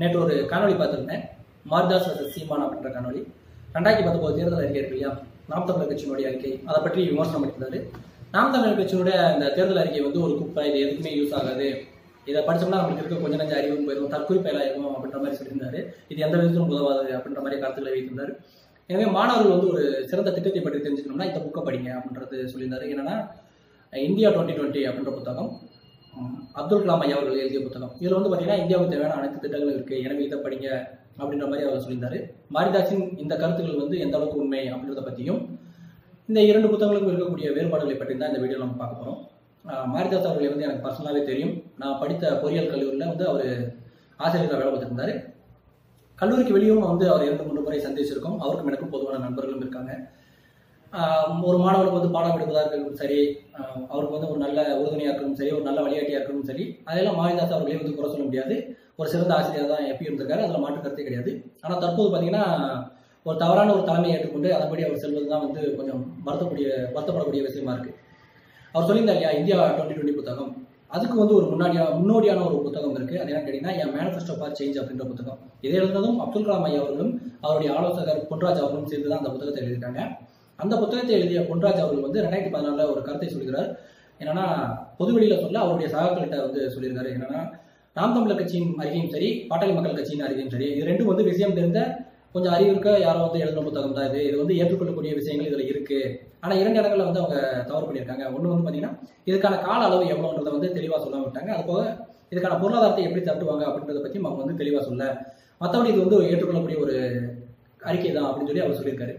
நேற்று ஒரு காணொலி பார்த்துருந்தேன். மாரிதாஸ் வர்சஸ் சீமான் அப்படின்ற காணொலி ரெண்டாயிரத்தி பத்தொம்போது தேர்தல் அறிக்கை இருக்கு இல்லையா? நாம் தமிழர் கட்சியினுடைய அறிக்கை. அதை பற்றி விமர்சனம் பண்ணியிருந்தாரு. நாம் தமிழர் கட்சியினுடைய அந்த தேர்தல் அறிக்கை வந்து ஒரு குப்பை இது எதுக்குமே யூஸ் ஆகாது. இதை படிச்சோம்னா நம்மளுக்கு இருக்க கொஞ்ச நஞ்ச அறிவும் போயிடும் தற்குறிப்பெயலாயிருக்கும் அப்படின்ற மாதிரி சொல்லியிருந்தாரு. இது எந்த விதத்திலும் உதவாது அப்படின்ற மாதிரி கருத்துக்களை வைத்திருந்தார். எனவே மாணவர்கள் வந்து ஒரு சிறந்த திட்டத்தை பற்றி தெரிஞ்சுக்கணும்னா இந்த புக்கை படிங்க அப்படின்றது சொல்லியிருந்தாரு. என்னன்னா இந்தியா டுவெண்ட்டி டுவெண்ட்டி அப்படின்ற புத்தகம். அப்துல் கலாம் ஐயா அவர்கள் எழுதிய புத்தகம். இதில் வந்து பார்த்தீங்கன்னா இந்தியாவுக்கு தேவையான அனைத்து திட்டங்களும் இருக்கு. எனவே இதை படிங்க அப்படின்ற மாதிரி அவர் சொல்லியிருந்தாரு. மாரிதாஸின் இந்த கருத்துக்கள் வந்து எந்த அளவுக்கு உண்மை அப்படின்றத பற்றியும் இந்த இரண்டு புத்தகங்களுக்கும் இருக்கக்கூடிய வேறுபாடுகளை பற்றி தான் இந்த வீடியோ நம்ம பார்க்க போகிறோம் மாரிதாஸ் அவர்களை வந்து எனக்கு பர்சனலாகவே தெரியும். நான் படித்த பொறியியல் கல்லூரியில் வந்து அவர் ஆசிரியராக வேலை பார்த்துருந்தாரு. கல்லூரிக்கு வெளியும் வந்து அவர் இரண்டு மூன்று முறை சந்திச்சிருக்கோம். அவருக்கும் எனக்கும் பொதுவான நண்பர்களும் இருக்காங்க. ஒரு மாணவனுக்கு வந்து பாடம் எடுப்பதாக இருக்கட்டும் சரி அவருக்கு வந்து ஒரு நல்ல உறுதுணையாக இருக்கணும் சரி ஒரு நல்ல வழிகாட்டியாக இருக்கணும் சரி அதெல்லாம் மாரிதாஸ் அவர்களே வந்து குறை சொல்ல முடியாது. ஒரு சிறந்த ஆசிரியர் தான் எப்பயும் இருந்திருக்காரு அதில் மாற்று கருத்தே கிடையாது. ஆனால் தற்போது பார்த்தீங்கன்னா ஒரு தவறான ஒரு தலைமையை ஏற்றுக்கொண்டு அதன்படி அவர் செல்வது தான் வந்து கொஞ்சம் வருத்தக்கூடிய வருத்தப்படக்கூடிய விஷயமா இருக்கு. அவர் சொல்லியிருந்தார் இல்லையா இந்தியா டுவெண்ட்டி டுவெண்ட்டி புத்தகம். அதுக்கு வந்து ஒரு முன்னாடியா முன்னோடியான ஒரு புத்தகம் இருக்கு. அது என்ன கேட்டீங்கன்னா என் மேனிஃபெஸ்டோ ஃபார் சேஞ்ச் அப்படின்ற புத்தகம். இதை எழுந்ததும் அப்துல் கலாம் ஐயா அவர்களும் அவருடைய ஆலோசகர் பொன்ராஜ் அவர்களும் சேர்ந்து தான் அந்த புத்தகத்தை எழுதியிருக்காங்க. அந்த புத்தகத்தை எழுதிய பொன்ராஜ் அவர்கள் வந்து ரெண்டாயிரத்தி பதினாலுல ஒரு கருத்தை சொல்கிறார். என்னன்னா பொதுவெளியில சொல்ல அவருடைய சகாக்கள்கிட்ட வந்து சொல்லியிருக்காரு. என்னன்னா நாம் தமிழர் கட்சியின் அறிக்கையும் சரி பாட்டாளி மக்கள் கட்சியின் அறிக்கையும் சரி இது ரெண்டும் வந்து விஷயம் தெரிந்த கொஞ்சம் அறிவு இருக்க யாரோ வந்து எழுதின புத்தகம் தான் இது. இது வந்து ஏற்றுக்கொள்ளக்கூடிய விஷயங்கள் இதுல இருக்கு. ஆனா இரண்டு இடங்கள்ல வந்து அவங்க தவறு பண்ணியிருக்காங்க. ஒண்ணு வந்து பாத்தீங்கன்னா இதுக்கான கால அளவு எவ்வளவுன்றதை வந்து தெளிவா சொல்ல விட்டாங்க. அது போக இதுக்கான பொருளாதாரத்தை எப்படி தட்டுவாங்க அப்படின்றத பத்தி அவங்க வந்து தெளிவா சொல்ல. மற்றபடி இது வந்து ஏற்றுக்கொள்ளக்கூடிய ஒரு அறிக்கை தான் அப்படின்னு சொல்லி அவர் சொல்லியிருக்காரு.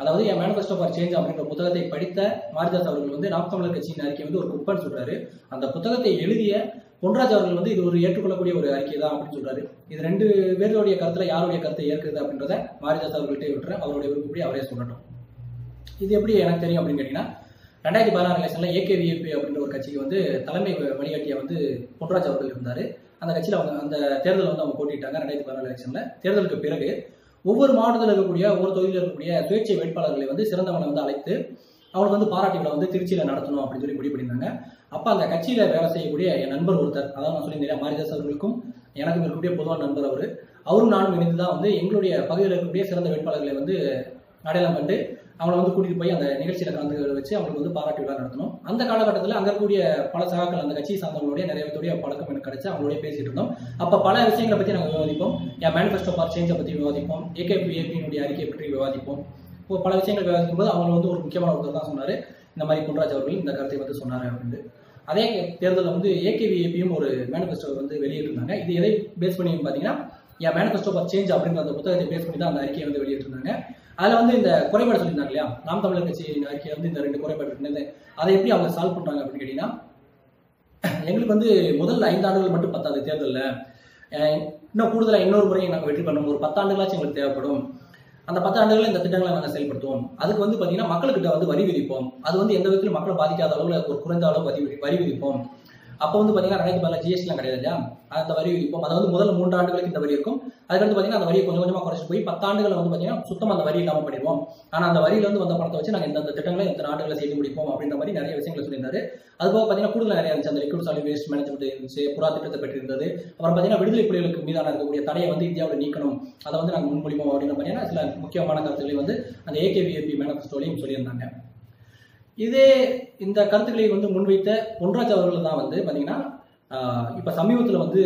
அதாவது என் மேனிஃபெஸ்டோ ஃபார் சேஞ்ச் அப்படின்ற புத்தகத்தை படித்த மாரிதாஸ் அவர்கள் வந்து நாம் தமிழர் கட்சியின் அறிக்கை வந்து ஒரு குப்பன்னு சொல்றாரு. அந்த புத்தகத்தை எழுதிய பொன்ராஜ் அவர்கள் வந்து இது ஒரு ஏற்றுக்கொள்ளக்கூடிய ஒரு அறிக்கை தான் அப்படின்னு சொல்றாரு. இது ரெண்டு பேருடைய கருத்துல யாருடைய கருத்தை ஏற்கிறது அப்படின்றத மாரிதாஸ் அவர்கள்ட்டே விட்டுறேன் அவருடைய விருப்பப்படி அவரே சொல்லட்டும். இது எப்படி எனக்கு தெரியும் அப்படின்னு கேட்டீங்கன்னா ரெண்டாயிரத்தி பதினாறு எலெக்ஷன்ல ஏகேவிஏபி அப்படின்ற ஒரு கட்சிக்கு வந்து தலைமை வழிகாட்டியா வந்து பொன்ராஜ் அவர்கள் இருந்தாரு. அந்த கட்சியில் அவங்க அந்த தேர்தல் வந்து அவங்க போட்டிட்டாங்க ரெண்டாயிரத்தி பதினாலு எலெக்ஷன்ல தேர்தலுக்கு பிறகு ஒவ்வொரு மாவட்டத்தில் இருக்கக்கூடிய ஒவ்வொரு தொகுதியில் இருக்கக்கூடிய சுயேட்சை வேட்பாளர்களை வந்து சிறந்தவனை வந்து அழைத்து அவங்களுக்கு வந்து பாராட்டு விழா வந்து திருச்சியில் நடத்தணும் அப்படின்னு சொல்லி முடிவு பண்ணியிருந்தாங்க அப்போ அந்த கட்சியில் வேலை செய்யக்கூடிய என் நண்பர் ஒருத்தர் அதாவது நான் சொல்லியிருந்தேன் மாரிதாஸ் அவர்களுக்கும் எனக்கும் இருக்கக்கூடிய பொதுவான நண்பர் அவர். அவரும் நானும் இணைந்து தான் வந்து எங்களுடைய பகுதியில் இருக்கக்கூடிய சிறந்த வேட்பாளர்களை வந்து அடையாளம் கண்டு அவங்கள வந்து கூட்டிட்டு போய் அந்த நிகழ்ச்சியில கலந்து வச்சு அவங்களுக்கு வந்து பாராட்டு விழா நடத்தணும். அந்த காலகட்டத்தில் அங்க இருக்கக்கூடிய பல சகாக்கள் அந்த கட்சி சார்ந்தவங்களுடைய நிறைய பேருடைய பழக்கம் எனக்கு கிடைச்சு அவங்களோட பேசிட்டு இருந்தோம். அப்ப பல விஷயங்களை பத்தி நாங்கள் விவாதிப்போம். என் மேனிஃபெஸ்டோ ஃபார் சேஞ்சை பத்தி விவாதிப்போம். ஏகேபிஏபியினுடைய அறிக்கையை பற்றி விவாதிப்போம். இப்போ பல விஷயங்கள் விவாதிக்கும் போது அவங்க வந்து ஒரு முக்கியமான ஒருத்தர் தான் சொன்னாரு. இந்த மாதிரி பொன்ராஜ் அவர்கள் இந்த கருத்தை வந்து சொன்னாரு அப்படின்னு. அதே தேர்தலில் வந்து ஏகேவிஏபியும் ஒரு மேனிஃபெஸ்டோ வந்து வெளியிட்டிருந்தாங்க. இது எதை பேஸ் பண்ணி பார்த்தீங்கன்னா என் மேனிஃபெஸ்டோ ஃபார் சேஞ்ச் அப்படின்ற அந்த புத்தகத்தை பேஸ் பண்ணி தான் அந்த அறிக்கையை வந்து வெளியிட்டிருந்தாங்க. அதில் வந்து இந்த குறைபாடு சொல்லியிருந்தாங்க இல்லையா? நாம் தமிழர் கட்சியின் அறிக்கையை வந்து இந்த ரெண்டு குறைபாடு இருந்தது அதை எப்படி அவங்க சால்வ் பண்ணுறாங்க அப்படின்னு கேட்டீங்கன்னா எங்களுக்கு வந்து முதல் ஐந்து ஆண்டுகள் மட்டும் பத்தாது தேர்தலில். இன்னும் கூடுதலாக இன்னொரு முறை நாங்கள் வெற்றி பண்ணணும் ஒரு பத்தாண்டுகளாச்சும் எங்களுக்கு தேவைப்படும். அந்த பத்தாண்டுகளில் இந்த திட்டங்களை நாங்கள் செயல்படுத்துவோம். அதுக்கு வந்து பார்த்தீங்கன்னா மக்கள்கிட்ட வந்து வரி விதிப்போம். அது வந்து எந்த விதத்திலும் மக்களை பாதிக்காத அளவில் ஒரு குறைந்த அளவு வரி வரி விதிப்போம். அப்போ வந்து பார்த்தீங்கன்னா ரெண்டாயிரத்தி பதினாறு ஜிஎஸ்டிலாம் கிடையாது இல்லையா? அந்த வரி விதிப்போம் அதாவது வந்து முதல் மூன்று ஆண்டுகளுக்கு இந்த வரி இருக்கும். அதுக்கடுத்து பார்த்தீங்கன்னா அந்த வரியை கொஞ்சம் கொஞ்சமாக குறைச்சிட்டு போய் பத்தாண்டுகளை வந்து பார்த்தீங்கன்னா சுத்தமாக அந்த வரி இல்லாமல் பண்ணிடுவோம் ஆனால் அந்த வரியில இருந்து வந்த பணத்தை வச்சு நாங்கள் இந்த திட்டங்களை இந்த நாடுகளை செய்து முடிப்போம் அப்படின்ற மாதிரி நிறைய விஷயங்களை சொல்லியிருந்தாரு. அது போக பார்த்தீங்கன்னா கூடுதல் நிறைய இருந்துச்சு. அந்த லிக்விட் சாலிட் வேஸ்ட் மேனேஜ்மெண்ட் இருந்துச்சு புறா திட்டத்தை பெற்றிருந்தது அப்புறம் பார்த்தீங்கன்னா விடுதலை புலிகளுக்கு மீதான இருக்கக்கூடிய தடையை வந்து இந்தியாவில் நீக்கணும். அதை வந்து நாங்கள் முன்மொழிப்போம் அப்படின்ற மாதிரியான சில முக்கியமான கருத்துக்களை வந்து அந்த ஏகேவிஏபி மேனிஃபெஸ்டோலையும் சொல்லியிருந்தாங்க. இதே இந்த கருத்துக்களை வந்து முன்வைத்த பொன்ராஜ் அவர்கள் தான் வந்து பார்த்தீங்கன்னா இப்போ சமீபத்தில் வந்து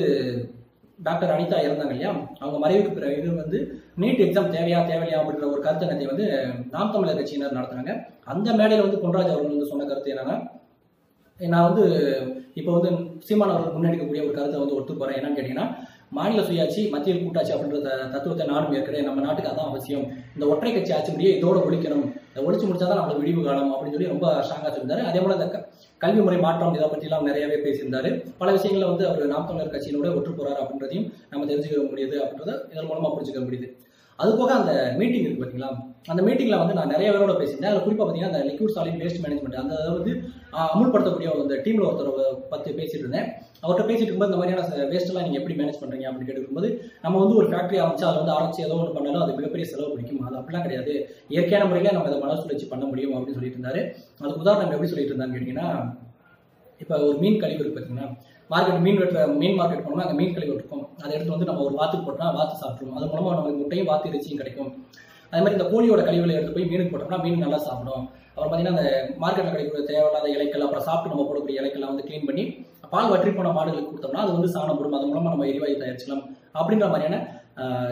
டாக்டர் அனிதா இறந்தாங்க இல்லையா? அவங்க மறைவுக்கு பிறகு வந்து நீட் எக்ஸாம் தேவையா தேவையா அப்படின்ற ஒரு கருத்தங்கத்தை வந்து நாம் தமிழர் கட்சியினர் நடத்துனாங்க அந்த மேடையில் வந்து பொன்ராஜ் அவர்கள் வந்து சொன்ன கருத்து என்னன்னா நான் வந்து இப்போ வந்து சீமான் அவர்கள் முன்னெடுக்கக்கூடிய ஒரு கருத்தை வந்து ஒத்து போகிறேன் என்னன்னு கேட்டிங்கன்னா மாநில சுயாட்சி மத்தியில் கூட்டாட்சி அப்படின்ற தத்துவத்தை நானும் ஏற்கனவே நம்ம நாட்டுக்கு அதான் அவசியம். இந்த ஒற்றை கட்சி ஆட்சி முடிய இதோட ஒழிக்கணும். இதை ஒழிச்சு முடிச்சாதான் நம்மளுக்கு விடிவு காலம் அப்படின்னு சொல்லி ரொம்ப ஸ்ட்ராங்கா சொல்லியிருந்தாரு. அதே போல இந்த கல்வி முறை மாற்றம் இதை பற்றிலாம் நிறையவே பேசியிருந்தாரு. பல விஷயங்களை வந்து அவர் நாம் தமிழர் கட்சியினோட ஒற்று போறாரு அப்படின்றதையும் நம்ம தெரிஞ்சுக்க முடியுது அப்படின்றத இதன் மூலமா புரிஞ்சுக்க முடியுது. அது போக அந்த மீட்டிங் இருக்கு பார்த்தீங்களா அந்த மீட்டிங்ல வந்து நான் நிறைய பேரோட பேசியிருந்தேன். அதில் குறிப்பாக பார்த்தீங்கன்னா அந்த லிக்விட் சாலிட் வேஸ்ட் மேனேஜ்மெண்ட் அந்த அதை வந்து அமுல்படுத்தக்கூடிய அந்த டீம்ல ஒருத்தர் பத்தி பேசிட்டு இருந்தேன். அவர்கிட்ட பேசிட்டு இருக்கும்போது இந்த மாதிரியான வேஸ்ட் எல்லாம் நீங்க எப்படி மேனேஜ் பண்றீங்க அப்படின்னு கேட்டுக்கும்போது நம்ம வந்து ஒரு ஃபேக்டரி அமைச்சு அதை வந்து அரைச்சி ஏதோ ஒன்று பண்ணாலும் அது மிகப்பெரிய செலவு பிடிக்கும். அது அப்படிலாம் கிடையாது. இயற்கையான முறையில நம்ம இதை வச்சு பண்ண முடியும் அப்படின்னு சொல்லிட்டு இருந்தாரு. அதுக்கு உதாரணம் எப்படி சொல்லிட்டு இருந்தான்னு கேட்டீங்கன்னா இப்போ ஒரு மீன் கழிவு இருக்கு பார்த்தீங்கன்னா மார்க்கெட் மீன் வெட்டுற மீன் மார்க்கெட் போனோம்னா அங்கே மீன் கழிவு இருக்கும். அதை எடுத்து வந்து நம்ம ஒரு வாத்துக்கு போட்டோம்னா வாத்து சாப்பிட்ருவோம் அது மூலமாக நமக்கு முட்டையும் வாத்து இறைச்சியும் கிடைக்கும். அதே மாதிரி இந்த கோழியோட கழிவுகளை எடுத்து போய் மீனுக்கு போட்டோம்னா மீன் நல்லா சாப்பிடும். அப்புறம் பார்த்தீங்கன்னா அந்த மார்க்கெட்டில் கிடைக்கிற தேவையில்லாத இலைகள் அப்புறம் சாப்பிட்டு நம்ம போடக்கூடிய இலைக்கெல்லாம் வந்து க்ளீன் பண்ணி பால் வற்றி போன மாடுகளுக்கு கொடுத்தோம்னா அது வந்து சாணம் போடும் அது மூலமாக நம்ம எரிவாயு தயாரிச்சலாம் அப்படின்ற மாதிரியான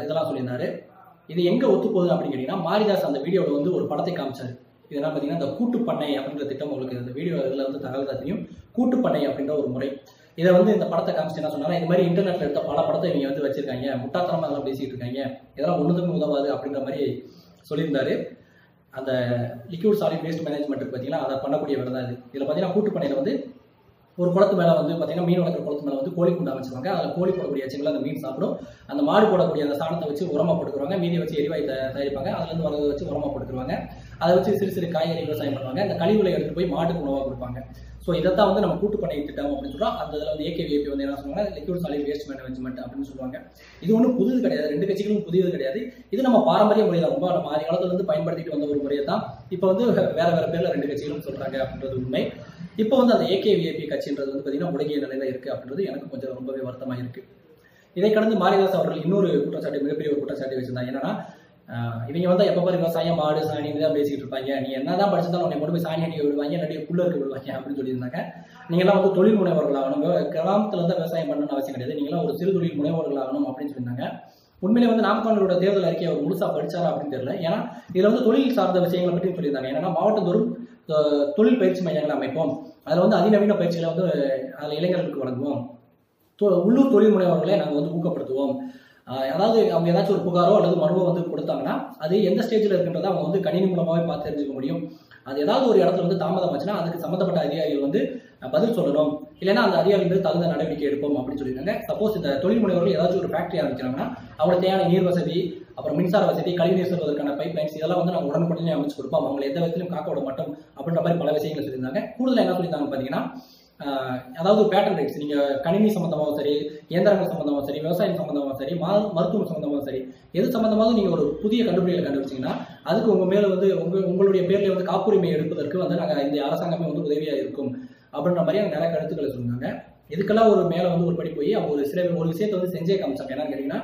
இதெல்லாம் சொல்லியிருந்தாரு. இது எங்கே ஒத்து போகுது அப்படின்னு கேட்டிங்கன்னா மாரிதாஸ் அந்த வீடியோவில் வந்து ஒரு படத்தை காமிச்சார். இதெல்லாம் பார்த்தீங்கன்னா இந்த கூட்டு பண்ணை அப்படின்ற திட்டம் உங்களுக்கு இந்த வீடியோ இதில் வந்து தகவல் தான் தெரியும். கூட்டு பண்ணை அப்படின்ற ஒரு முறை. இதை வந்து இந்த படத்தை காமிச்சு என்ன சொன்னாங்க இந்த மாதிரி இன்டர்நெட்ல எடுத்த பல படத்தை இவங்க வந்து வச்சிருக்காங்க. முட்டாத்தனமா அதெல்லாம் பேசிட்டு இருக்காங்க. இதெல்லாம் ஒண்ணுதுக்கும் உதவாது அப்படின்ற மாதிரி சொல்லியிருந்தாரு. அந்த லிக்யூட் சாலிட் வேஸ்ட் மேனேஜ்மெண்ட் பார்த்தீங்கன்னா அதை பண்ணக்கூடிய வேலை தான் இது. இதில் பார்த்தீங்கன்னா கூட்டு வந்து ஒரு குளத்து மேலே வந்து பார்த்தீங்கன்னா மீன் வளர்க்குற குளத்து மேலே வந்து கோழி குண்டா வச்சிருவாங்க. அதில் கோழி போடக்கூடிய எச்சங்களை அந்த மீன் சாப்பிடும். அந்த மாடு போடக்கூடிய அந்த சாணத்தை வச்சு உரமா போட்டுக்குவாங்க மீனை வச்சு எரிவாயு தயாரிப்பாங்க. அதுலேருந்து வரதை வச்சு உரமா போட்டுக்குவாங்க அதை வச்சு சிறு சிறு காய்கறி விவசாயம் பண்ணுவாங்க. அந்த கழிவுகளை எடுத்து போய் மாட்டுக்கு உணவாக கொடுப்பாங்க. ஸோ இதைத்தான் வந்து நம்ம கூட்டு பண்ணை திட்டம் அப்படின்னு சொல்றோம். அந்த இதில் வந்து ஏகேவிஏபி வந்து என்ன சொல்லுவாங்க? லிக்விட் சாலிட் வேஸ்ட் மேனேஜ்மெண்ட் அப்படின்னு சொல்லுவாங்க. இது ஒன்றும் புது கிடையாது. ரெண்டு கட்சிகளும் புதியது கிடையாது. இது நம்ம பாரம்பரிய முறை தான் ரொம்ப நம்ம ஆதி காலத்துல இருந்து பயன்படுத்திட்டு வந்த ஒரு முறையை தான் இப்போ வந்து வேற வேற பேர்ல ரெண்டு கட்சிகளும் சொல்றாங்க அப்படின்றது உண்மை. இப்போ வந்து அந்த ஏகேவிஏபி கட்சின்றது வந்து பார்த்தீங்கன்னா முடங்கிய நிலையில இருக்கு அப்படின்றது எனக்கு கொஞ்சம் ரொம்பவே வருத்தமாக இருக்கு. இதை கடந்து மாரிதாஸ் அவர்கள் இன்னொரு குற்றச்சாட்டு மிகப்பெரிய ஒரு குற்றச்சாட்டு வச்சிருந்தாங்க. என்னன்னா இவங்க வந்து எப்ப பாரு விவசாயம் மாடு சாணி தான் பேசிட்டு இருப்பாங்க. நீ என்னதான் படிச்சிருந்தாலும் உன்னை கொண்டு போய் சாணி அடிக்க விடுவாங்க இல்லாட்டி புள்ள இருக்க விடுவாங்க அப்படின்னு சொல்லியிருந்தாங்க. நீங்க எல்லாம் வந்து தொழில் முனைவர்கள் ஆகணும். கிராமத்துல இருந்து விவசாயம் பண்ணணும்னு அவசியம் கிடையாது. நீங்க எல்லாம் ஒரு சிறு தொழில் முனைவர்கள் ஆகணும் அப்படின்னு சொல்லியிருந்தாங்க. உண்மையிலே வந்து நாமக்கல்லோட தேர்தல் அறிக்கை அவர் முழுசா படிச்சாரா அப்படின்னு தெரியல. ஏன்னா இதுல வந்து தொழில் சார்ந்த விஷயங்களை பற்றி சொல்லியிருந்தாங்க. ஏன்னா மாவட்டந்தோறும் தொழில் பயிற்சி மையங்களை அமைப்போம். அதுல வந்து அதிநவீன பயிற்சிகளை வந்து அதுல இளைஞர்களுக்கு வழங்குவோம். உள்ளூர் தொழில் முனைவர்களை நாங்கள் வந்து ஊக்கப்படுத்துவோம். அதாவது அவங்க ஏதாச்சும் ஒரு புகாரோ அல்லது மனுவோ வந்து கொடுத்தாங்கன்னா அது எந்த ஸ்டேஜில் இருக்குன்றதை அவங்க வந்து கணினி மூலமாகவே பார்த்து தெரிஞ்சுக்க முடியும். அது ஏதாவது ஒரு இடத்துல வந்து தாமதம் ஆச்சுன்னா அதுக்கு சம்மந்தப்பட்ட அதிகாரிகள் வந்து பதில் சொல்லணும். இல்லைன்னா அந்த அதிகாரிகள் வந்து தகுந்த நடவடிக்கை எடுப்போம் அப்படின்னு சொல்லியிருக்காங்க. சப்போஸ் இந்த தொழில் முனைவர்கள் ஏதாச்சும் ஒரு ஃபேக்டரி ஆரம்பிச்சாங்கன்னா அவங்களுக்கு தேவையான நீர் வசதி அப்புறம் மின்சார வசதி கழிவுநீர் செல்வதற்கான பைப் லைன்ஸ் இதெல்லாம் வந்து நாங்கள் உடனுக்குடனே அமைச்சு கொடுப்போம். அவங்களை எந்த விதத்திலும் காக்க விட மாட்டோம் அப்படின்ற மாதிரி பல விஷயங்கள் சொல்லியிருந்தாங்க. கூடுதலாக என்ன சொல்லியிருந்தாங்க பார்த்தீங்கன்னா அதாவது பேட்டன் ரைட்ஸ் நீங்க கணினி சம்மந்தமாகவும் சரி இயந்திரங்கள் சம்மந்தமாகவும் சரி விவசாயம் சம்மந்தமாகவும் சரி மா- மருத்துவம் சம்மந்தமாகவும் சரி எது சம்பந்தமாக நீங்க ஒரு புதிய கண்டுபிடிகளை கண்டுபிடிச்சீங்கன்னா அதுக்கு உங்க மேல வந்து உங்க உங்களுடைய பேர்ல வந்து காப்புரிமை எடுப்பதற்கு வந்து நாங்க இந்த அரசாங்கமே வந்து உதவியா இருக்கும் அப்படின்ற மாதிரி அங்கே நிறைய கருத்துக்களை சொன்னாங்க இதுக்கெல்லாம் ஒரு மேல வந்து ஒரு படி போய் அவங்க ஒரு சில ஒரு விஷயத்தை வந்து செஞ்சே காமிச்சாங்க. என்னன்னு கேட்டீங்கன்னா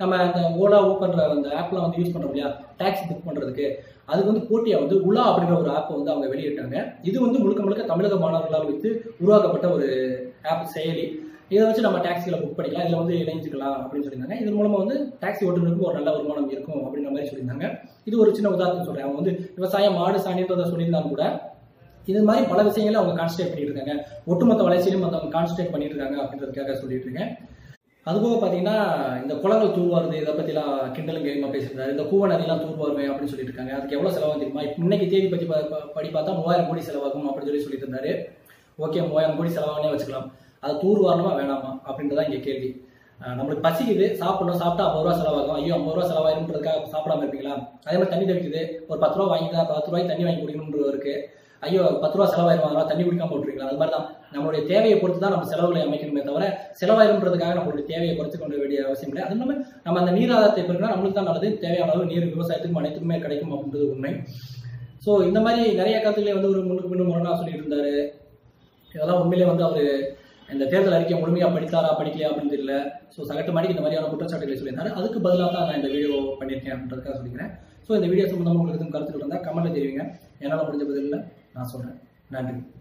நம்ம அந்த ஓலா ஓப்பன்ற அந்த ஆப்லாம் வந்து யூஸ் பண்றோம் இல்லையா? டாக்ஸி புக் பண்றதுக்கு. அதுக்கு வந்து போட்டியா வந்து உலா அப்படின்ற ஒரு ஆப்பை வந்து அவங்க வெளியிட்டாங்க. இது வந்து முழுக்க முழுக்க தமிழக மாணவர்களால் வைத்து உருவாக்கப்பட்ட ஒரு ஆப் செயலி. இதை வச்சு நம்ம டாக்ஸிகளை புக் பண்ணிக்கலாம். இதில் வந்து இணைஞ்சிக்கலாம் அப்படின்னு சொல்லியிருந்தாங்க. இதன் மூலமாக வந்து டாக்ஸி ஓட்டுநருக்கு ஒரு நல்ல வருமானம் இருக்கும் அப்படின்ற மாதிரி சொல்லியிருந்தாங்க. இது ஒரு சின்ன உதாரணம் சொல்கிறேன் அவங்க வந்து விவசாயம் மாடு சாணின்றதை சொல்லியிருந்தாலும் கூட இது மாதிரி பல விஷயங்களை அவங்க கான்சன்ட்ரேட் பண்ணிட்டு இருக்காங்க ஒட்டுமொத்த வளர்ச்சியிலும் அவங்க கான்சன்ட்ரேட் பண்ணிட்டு இருக்காங்க அப்படின்றதுக்காக சொல்லிட்டு இருக்கேன். அதுபோக பார்த்தீங்கன்னா இந்த குளங்கள் தூர்வாருது இதை பற்றிலாம் கிண்டலும் கேமா பேசியிருந்தாரு. இந்த கூவ நதிலாம் தூர்வாருமே அப்படின்னு சொல்லிட்டு இருக்காங்க அதுக்கு எவ்வளோ செலவாகும் தெரியுமா? இன்னைக்கு தேதி பற்றி படி பார்த்தா மூவாயிரம் கோடி செலவாகும் அப்படின்னு சொல்லி சொல்லிட்டு இருந்தாரு ஓகே மூவாயிரம் கோடி செலவாகனே வச்சுக்கலாம். அது தூர்வாரணுமா வேணாமா? அப்படின்றதான் இங்கே கேள்வி. நம்மளுக்கு பசிக்குது சாப்பிடணும் சாப்பிட்டா ஐம்பது ரூபா செலவாகும். ஐயோ ஐம்பது ரூபா செலவாயிருன்றதுக்காக சாப்பிடாம இருப்பீங்களா? அதே மாதிரி தண்ணி தவிக்குது ஒரு பத்து ரூபா வாங்கி தான் பத்து ரூபாய்க்கு தண்ணி வாங்கி குடிக்கணும்ன்றது இருக்கு. ஐயோ பத்து ரூபா செலவாயிரும் அதனால தண்ணி குடிக்காம போட்டுருக்கலாம் அது மாதிரி தான் நம்மளுடைய தேவையை பொறுத்து தான் நம்ம செலவுகளை அமைக்கணுமே தவிர செலவாயிரும்ன்றதுக்காக நம்மளுடைய தேவையை குறைச்சு கொள்ள வேண்டிய அவசியம் இல்லை. அது இல்லாமல் நம்ம அந்த நீர் ஆதாரத்தை பெருக்கினா நம்மளுக்கு தான் நல்லது. தேவையான அளவு நீர் விவசாயத்துக்கும் அனைத்துக்குமே கிடைக்கும் அப்படின்றது உண்மை. ஸோ இந்த மாதிரி நிறைய கருத்துக்களை வந்து ஒரு முன்னுக்கு பின்னும் முரணா சொல்லிட்டு இருந்தாரு. இதெல்லாம் உண்மையிலே வந்து அவர் இந்த தேர்தல் அறிக்கை முழுமையாக படித்தாரா படிக்கலையா அப்படின்னு தெரியல. ஸோ சகட்டு மாடிக்கு இந்த மாதிரியான குற்றச்சாட்டுகளை சொல்லியிருந்தாரு. அதுக்கு பதிலாக தான் நான் இந்த வீடியோ பண்ணியிருக்கேன் அப்படின்றதுக்காக சொல்லிக்கிறேன். ஸோ இந்த வீடியோ சம்பந்தமாக உங்களுக்கு எதுவும் கருத்துக்கள் இருந்தால் கமெண்ட்டில் தெரிவிங்க. என்னால் முடிஞ்ச பதிலில். நான் சொல்கிறேன் நன்றி.